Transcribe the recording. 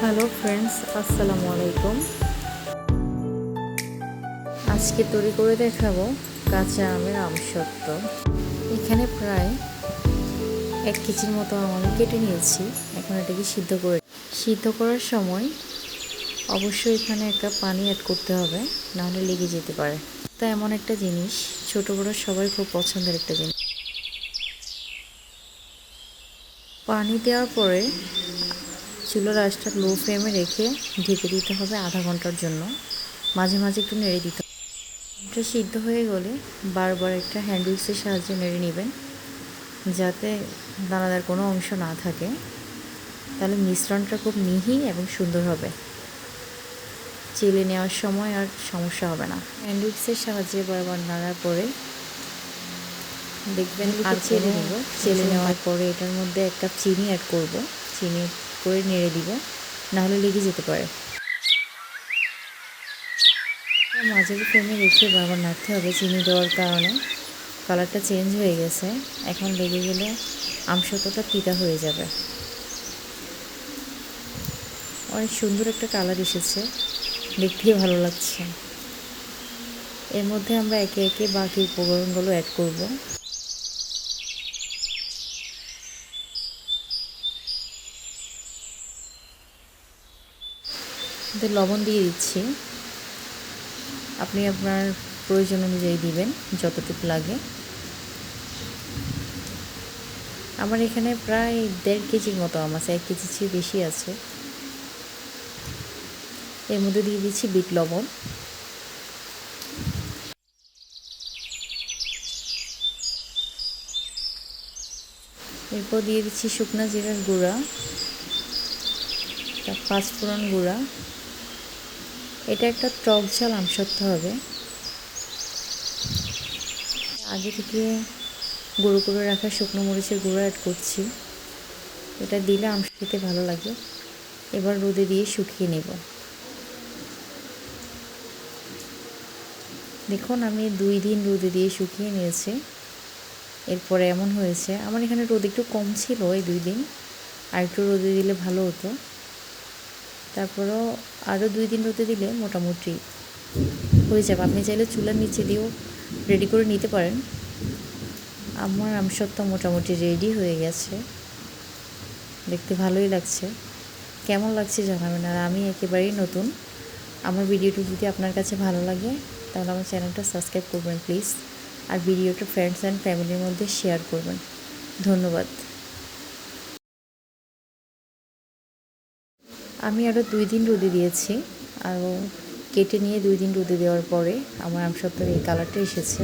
Hello friends আসসালামু আলাইকুম আজকে তৈরি করে দেখাবো কাঁচা আমের আমসত্ত্ব এখানে প্রায় এক কেজির মতো আম আমি কেটে নিয়েছি। এখন এটাকে সিদ্ধ করে সিদ্ধ করার সময় অবশ্যই এখানে একটা পানি অ্যাড করতে হবে, নাহলে লেগে যেতে পারে। তা এমন একটা জিনিস, ছোট বড় সবাই খুব পছন্দের একটা জিনিস। পানি দেওয়ার পরে চুলোর আঁচটা লো ফ্লেমে রেখে ঢেকে দিতে হবে আধা ঘণ্টার জন্য। মাঝে মাঝে একটু নেড়ে দিতে হবে। এটা সিদ্ধ হয়ে গেলে বারবার একটা হ্যান্ডউইক্সের সাহায্যে নেড়ে নেবেন যাতে দানাদার কোনো অংশ না থাকে। তাহলে মিশ্রণটা খুব মিহি এবং সুন্দর হবে। চেলে নেওয়ার সময় আর সমস্যা হবে না। হ্যান্ডউইক্সের সাহায্যে বারবার নাড়ার পরে দেখবেন আর চেলে নেব চেলে নেওয়ার পরে এটার মধ্যে এক কাপ চিনি অ্যাড করব। চিনি করে নেড়ে দিব, নাহলে লেগে যেতে পারে। মাঝের ফ্লেমে রেখে বারবার নাড়তে হবে চিনি দেওয়ার কারণে। কালারটা চেঞ্জ হয়ে গেছে। এখন লেগে গেলে আমসত্বটা তিতা হয়ে যাবে। অনেক সুন্দর একটা কালার এসেছে। দেখতেই ভালো লাগছে। এর মধ্যে আমরা একে একে বাকি উপকরণগুলো অ্যাড করব। এতে লবণ দিয়ে দিচ্ছি। আপনি আপনার প্রয়োজন অনুযায়ী দিবেন, যতটুকু লাগে। আমার এখানে প্রায় দেড় কেজির মতো আম আছে, এক কেজির চেয়ে বেশি আছে। এর মধ্যে দিয়ে দিচ্ছি বিট লবণ। এরপর দিয়ে দিচ্ছি শুকনা জিরার গুঁড়া পাঁচফোড়ন গুঁড়া। এটা একটা টক ঝাল আমসত্ব হবে। আগে থেকে গুঁড়ো করে রাখা শুকনো মরিচের গুঁড়ো অ্যাড করছি। এটা দিলে আম খেতে ভালো লাগে। এবার রোদে দিয়ে শুকিয়ে নেব। দেখুন, আমি দুই দিন রোদে দিয়ে শুকিয়ে নিয়েছি। এরপরে এমন হয়েছে, আমার এখানে রোদ একটু কম ছিল এই দুই দিন। আর একটু রোদে দিলে ভালো হতো। তারপরেও আরও দুই দিন রোদে দিলে মোটামুটি হয়ে যাবে। আপনি চাইলে চুলার নিচে দিয়েও রেডি করে নিতে পারেন। আমার আমসত্ত্ব মোটামুটি রেডি হয়ে গেছে। দেখতে ভালোই লাগছে। কেমন লাগছে জানাবেন। আর আমি একেবারেই নতুন। আমার ভিডিওটি যদি আপনার কাছে ভালো লাগে, তাহলে আমার চ্যানেলটা সাবস্ক্রাইব করবেন প্লিজ। আর ভিডিওটা ফ্রেন্ডস অ্যান্ড ফ্যামিলির মধ্যে শেয়ার করবেন। ধন্যবাদ। আমি আরও দুই দিন রোদে দিয়েছি আরও কেটে নিয়ে দুই দিন রোদে দেওয়ার পরে আমার আমসত্ত্বের এই কালারটা এসেছে।